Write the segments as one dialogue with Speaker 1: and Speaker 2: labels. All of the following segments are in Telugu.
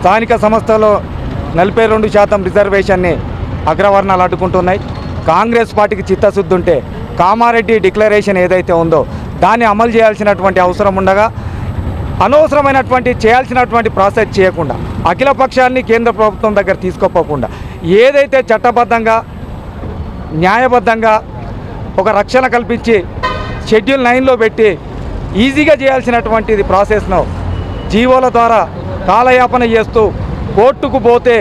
Speaker 1: స్థానిక సంస్థలో నలభై రెండు శాతం రిజర్వేషన్ని అగ్రవర్ణాలు అడ్డుకుంటున్నాయి. కాంగ్రెస్ పార్టీకి చిత్తశుద్ధి ఉంటే కామారెడ్డి డిక్లరేషన్ ఏదైతే ఉందో దాన్ని అమలు చేయాల్సినటువంటి అవసరం ఉండగా అనవసరమైనటువంటి చేయాల్సినటువంటి ప్రాసెస్ చేయకుండా అఖిల పక్షాన్ని కేంద్ర ప్రభుత్వం దగ్గర తీసుకోపోకుండా ఏదైతే చట్టబద్ధంగా న్యాయబద్ధంగా ఒక రక్షణ కల్పించి షెడ్యూల్ నైన్లో పెట్టి ఈజీగా చేయాల్సినటువంటిది ప్రాసెస్ను జీవోల ద్వారా కాలయాపన చేస్తూ కోర్టుకు పోతే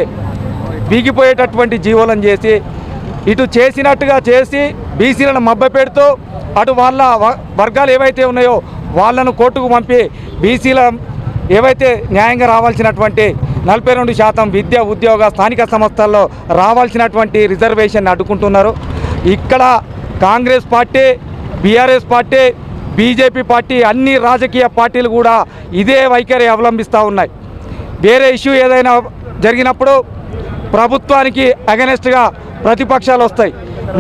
Speaker 1: బిగిపోయేటటువంటి జీవనం చేసి ఇటు చేసినట్టుగా చేసి బీసీలను మబ్బపెడుతూ అటు వాళ్ళ వ- వర్గాలు ఏవైతే ఉన్నాయో వాళ్ళను కోర్టుకు పంపి బీసీల ఏవైతే న్యాయంగా రావాల్సినటువంటి నలభై రెండు శాతం విద్య ఉద్యోగ స్థానిక సంస్థల్లో రావాల్సినటువంటి రిజర్వేషన్ అడ్డుకుంటున్నారు. ఇక్కడ Congress party BRS party BJP party అన్ని రాజకీయ పార్టీలు కూడా ఇదే వైఖరి అవలంబిస్తూ ఉన్నాయి. వేరే ఇష్యూ ఏదైనా జరిగినప్పుడు ప్రభుత్వానికి అగెనెస్ట్గా ప్రతిపక్షాలు వస్తాయి.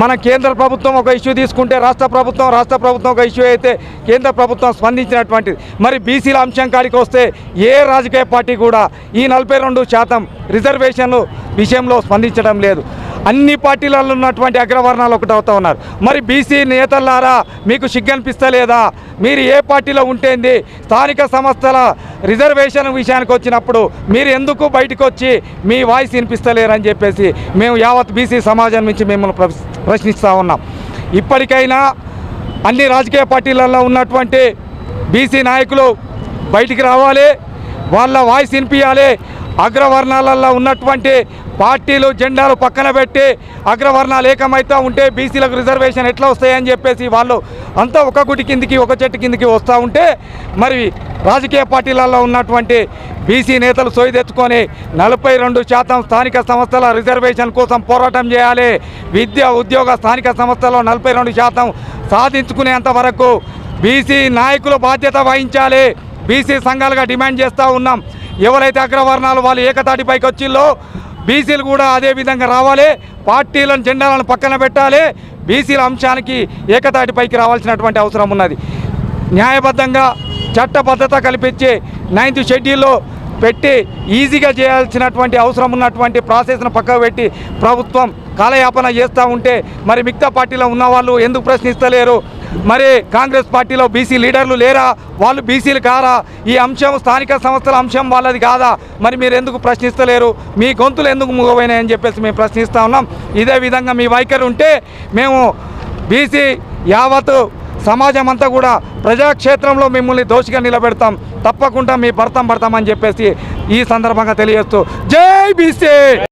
Speaker 1: మన కేంద్ర ప్రభుత్వం ఒక ఇష్యూ తీసుకుంటే రాష్ట్ర ప్రభుత్వం రాష్ట్ర ప్రభుత్వం ఒక ఇష్యూ అయితే కేంద్ర ప్రభుత్వం స్పందించినటువంటిది. మరి బీసీల అంశం కాడికి వస్తే ఏ రాజకీయ పార్టీ కూడా ఈ నలభై రెండు శాతం రిజర్వేషన్లు విషయంలో స్పందించడం లేదు. అన్ని పార్టీలలో ఉన్నటువంటి అగ్రవర్ణాలు ఒకటవుతా ఉన్నారు. మరి బీసీ నేతలారా మీకు సిగ్గనిపిస్తలేదా మీరు ఏ పార్టీలో ఉంటేంది స్థానిక సంస్థల రిజర్వేషన్ విషయానికి వచ్చినప్పుడు మీరు ఎందుకు బయటకు వచ్చి మీ వాయిస్ వినిపిస్తలేరని చెప్పేసి మేము యావత్ బీసీ సమాజం నుంచి మిమ్మల్ని ప్రశ్నిస్తూ ఉన్నాం. ఇప్పటికైనా అన్ని రాజకీయ పార్టీలలో ఉన్నటువంటి బీసీ నాయకులు బయటికి రావాలి. వాళ్ళ వాయిస్ వినిపించాలి అగ్రవర్ణాలలో ఉన్నటువంటి పార్టీలు జెండాలు పక్కన పెట్టి అగ్రవర్ణాలు ఏకమైతే ఉంటే బీసీలకు రిజర్వేషన్ ఎట్లా వస్తాయని చెప్పేసి వాళ్ళు అంతా ఒక గుడి కిందికి ఒక చెట్టు కిందికి వస్తూ ఉంటే మరి రాజకీయ పార్టీలలో ఉన్నటువంటి బీసీ నేతలు సోయి తెచ్చుకొని నలభై రెండు శాతం స్థానిక సంస్థల రిజర్వేషన్ కోసం పోరాటం చేయాలి. విద్య ఉద్యోగ స్థానిక సంస్థలో నలభై రెండు శాతం సాధించుకునేంత వరకు బీసీ నాయకులు బాధ్యత వహించాలి. బీసీ సంఘాలుగా డిమాండ్ చేస్తూ ఉన్నాం. ఎవరైతే అగ్రవర్ణాలు వాళ్ళు ఏకతాటిపైకి వచ్చిల్లో బీసీలు కూడా అదే విధంగా రావాలి. పార్టీలను జెండాలను పక్కన పెట్టాలి. బీసీల అంశానికి ఏకతాటిపైకి రావాల్సినటువంటి అవసరం ఉన్నది. న్యాయబద్ధంగా చట్టబద్ధత కల్పించి నైన్త్ షెడ్యూల్లో పెట్టి ఈజీగా చేయాల్సినటువంటి అవసరం ఉన్నటువంటి ప్రాసెస్ను పక్కకు పెట్టి ప్రభుత్వం కాలయాపన చేస్తూ ఉంటే మరి మిగతా పార్టీలో ఉన్న వాళ్ళు ఎందుకు ప్రశ్నిస్తలేరు? మరి కాంగ్రెస్ పార్టీలో బీసీ లీడర్లు లేరా? వాళ్ళు బీసీలు కారా? ఈ అంశం స్థానిక సంస్థల అంశం వాళ్ళది కాదా? మరి మీరు ఎందుకు ప్రశ్నిస్తలేరు? మీ గొంతులు ఎందుకు మూగపోయినాయని చెప్పేసి మేము ప్రశ్నిస్తూ ఉన్నాం. ఇదే విధంగా మీ వైఖరి ఉంటే మేము బీసీ యావత్ సమాజం అంతా కూడా ప్రజాక్షేత్రంలో మిమ్మల్ని దోషిగా నిలబెడతాం. తప్పకుండా మీ భర్తం పడతామని చెప్పేసి ఈ సందర్భంగా తెలియజేస్తూ జై బీసీ!